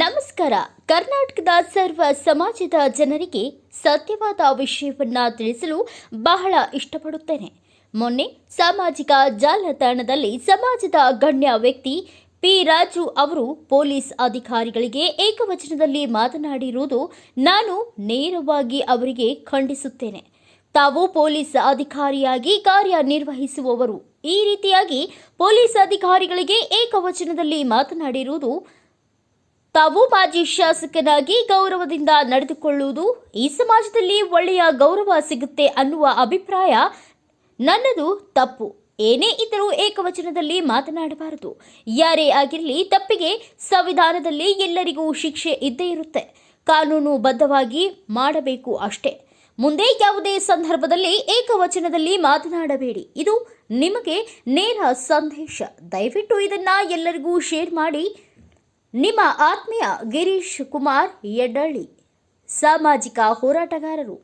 ನಮಸ್ಕಾರ. ಕರ್ನಾಟಕದ ಸರ್ವ ಸಮಾಜದ ಜನರಿಗೆ ಸತ್ಯವಾದ ವಿಷಯವನ್ನ ತಿಳಿಸಲು ಬಹಳ ಇಷ್ಟಪಡುತ್ತೇನೆ. ಮೊನ್ನೆ ಸಾಮಾಜಿಕ ಜಾಲತಾಣದಲ್ಲಿ ಸಮಾಜದ ಗಣ್ಯ ವ್ಯಕ್ತಿ ಪಿ. ರಾಜು ಅವರು ಪೊಲೀಸ್ ಅಧಿಕಾರಿಗಳಿಗೆ ಏಕವಚನದಲ್ಲಿ ಮಾತನಾಡಿರುವುದು ನಾನು ನೇರವಾಗಿ ಅವರಿಗೆ ಖಂಡಿಸುತ್ತೇನೆ. ತಾವು ಪೊಲೀಸ್ ಅಧಿಕಾರಿಯಾಗಿ ಕಾರ್ಯನಿರ್ವಹಿಸುವವರು. ಈ ರೀತಿಯಾಗಿ ಪೊಲೀಸ್ ಅಧಿಕಾರಿಗಳಿಗೆ ಏಕವಚನದಲ್ಲಿ ಮಾತನಾಡಿರುವುದು ತಾವು ಮಾಜಿ ಶಾಸಕನಾಗಿ ಗೌರವದಿಂದ ನಡೆದುಕೊಳ್ಳುವುದು ಈ ಸಮಾಜದಲ್ಲಿ ಒಳ್ಳೆಯ ಗೌರವ ಸಿಗುತ್ತೆ ಅನ್ನುವ ಅಭಿಪ್ರಾಯ ನನ್ನದು ತಪ್ಪು. ಏನೇ ಇದ್ದರೂ ಏಕವಚನದಲ್ಲಿ ಮಾತನಾಡಬಾರದು. ಯಾರೇ ಆಗಿರಲಿ ತಪ್ಪಿಗೆ ಸಂವಿಧಾನದಲ್ಲಿ ಎಲ್ಲರಿಗೂ ಶಿಕ್ಷೆ ಇದ್ದೇ ಇರುತ್ತೆ. ಕಾನೂನುಬದ್ಧವಾಗಿ ಮಾಡಬೇಕು ಅಷ್ಟೇ. ಮುಂದೆ ಯಾವುದೇ ಸಂದರ್ಭದಲ್ಲಿ ಏಕವಚನದಲ್ಲಿ ಮಾತನಾಡಬೇಡಿ. ಇದು ನಿಮಗೆ ನೇರ ಸಂದೇಶ. ದಯವಿಟ್ಟು ಇದನ್ನ ಎಲ್ಲರಿಗೂ ಶೇರ್ ಮಾಡಿ. ನಿಮ್ಮ ಆತ್ಮೀಯ ಗಿರೀಶ್ ಕುಮಾರ್ ಯಡ್ಡಳ್ಳಿ ಸಾಮಾಜಿಕ ಹೋರಾಟಗಾರರು.